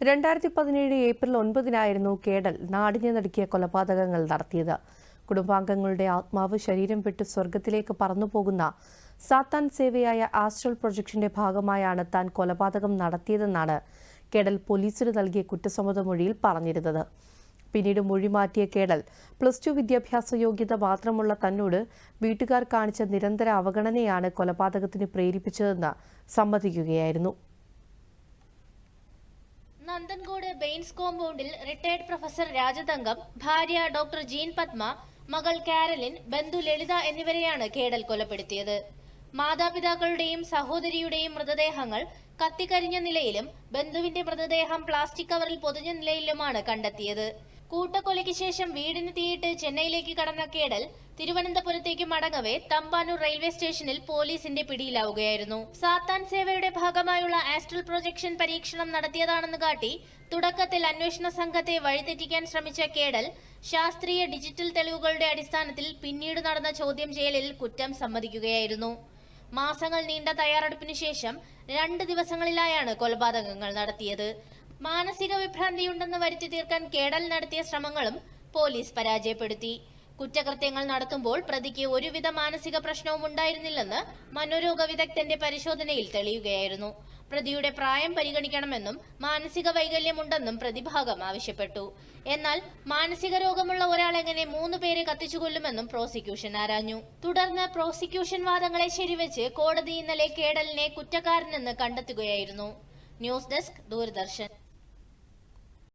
രണ്ടായിരത്തി പതിനേഴ് ഏപ്രിൽ ഒൻപതിനായിരുന്നു കേഡൽ നാടിനെ നടുക്കിയ കൊലപാതകങ്ങൾ നടത്തിയത്. കുടുംബാംഗങ്ങളുടെ ആത്മാവ് ശരീരം വിട്ട് സ്വർഗത്തിലേക്ക് പറന്നുപോകുന്ന സാത്താൻ സേവയായ ആസ്ട്രൽ പ്രൊജക്ഷന്റെ ഭാഗമായാണ് താൻ കൊലപാതകം നടത്തിയതെന്നാണ് കേഡൽ പോലീസിന് നൽകിയ കുറ്റസമ്മത മൊഴിയിൽ പറഞ്ഞിരുന്നത്. പിന്നീട് മൊഴി മാറ്റിയ കേഡൽ പ്ലസ് ടു വിദ്യാഭ്യാസ യോഗ്യത മാത്രമുള്ള തന്നോട് വീട്ടുകാർ കാണിച്ച നിരന്തര അവഗണനയാണ് കൊലപാതകത്തിന് പ്രേരിപ്പിച്ചതെന്ന് സമ്മതിക്കുകയായിരുന്നു. നന്ദൻകോട് ബെയിൻസ് കോമ്പൗണ്ടിൽ റിട്ടയർഡ് പ്രൊഫസർ രാജതങ്കം ഭാര്യ ഡോക്ടർ ജീൻ പത്മ മകൾ കാരലിൻ ബന്ധു ലളിത എന്നിവരെയാണ് കേടൽ കൊലപ്പെടുത്തിയത്. മാതാപിതാക്കളുടെയും സഹോദരിയുടെയും മൃതദേഹങ്ങൾ കത്തിക്കരിഞ്ഞ നിലയിലും ബന്ധുവിന്റെ മൃതദേഹം പ്ലാസ്റ്റിക് കവറിൽ പൊതിഞ്ഞ നിലയിലുമാണ് കണ്ടെത്തിയത്. കൂട്ടക്കൊലയ്ക്ക് ശേഷം വീടിന് തീയിട്ട് ചെന്നൈയിലേക്ക് കടന്ന കേടൽ തിരുവനന്തപുരത്തേക്ക് മടങ്ങവേ തമ്പാനൂർ റെയിൽവേ സ്റ്റേഷനിൽ പോലീസിന്റെ പിടിയിലാവുകയായിരുന്നു. സാത്താൻ സേവയുടെ ഭാഗമായുള്ള ആസ്ട്രൽ പ്രൊജക്ഷൻ പരീക്ഷണം നടത്തിയതാണെന്ന് കാട്ടി തുടക്കത്തിൽ അന്വേഷണ സംഘത്തെ വഴിതെറ്റിക്കാൻ ശ്രമിച്ച കേടൽ ശാസ്ത്രീയ ഡിജിറ്റൽ തെളിവുകളുടെ അടിസ്ഥാനത്തിൽ പിന്നീട് നടന്ന ചോദ്യം ചെയ്യലിൽ കുറ്റം സമ്മതിക്കുകയായിരുന്നു. മാസങ്ങൾ നീണ്ട തയ്യാറെടുപ്പിന് ശേഷം രണ്ട് ദിവസങ്ങളിലായാണ് കൊലപാതകങ്ങൾ നടത്തിയത്. മാനസിക വിഭ്രാന്തിയുണ്ടെന്ന് വരുത്തി തീർക്കാൻ കേടൽ നടത്തിയ ശ്രമങ്ങളും പോലീസ് പരാജയപ്പെടുത്തി. കുറ്റകൃത്യങ്ങൾ നടത്തുമ്പോൾ പ്രതിക്ക് ഒരുവിധ മാനസിക പ്രശ്നവും ഉണ്ടായിരുന്നില്ലെന്ന് മനോരോഗ വിദഗ്ധന്റെ പരിശോധനയിൽ തെളിയുകയായിരുന്നു. പ്രതിയുടെ പ്രായം പരിഗണിക്കണമെന്നും മാനസിക വൈകല്യമുണ്ടെന്നും പ്രതിഭാഗം ആവശ്യപ്പെട്ടു. എന്നാൽ മാനസിക രോഗമുള്ള ഒരാൾ എങ്ങനെ മൂന്ന് പേരെ കത്തിച്ചുകൊല്ലുമെന്നും പ്രോസിക്യൂഷൻ ആരാഞ്ഞു. തുടർന്ന് പ്രോസിക്യൂഷൻ വാദങ്ങളെ ശരിവെച്ച് കോടതി ഇന്നലെ കേടലിനെ കുറ്റക്കാരനെന്ന് കണ്ടെത്തുകയായിരുന്നു. News desk Doordarshan.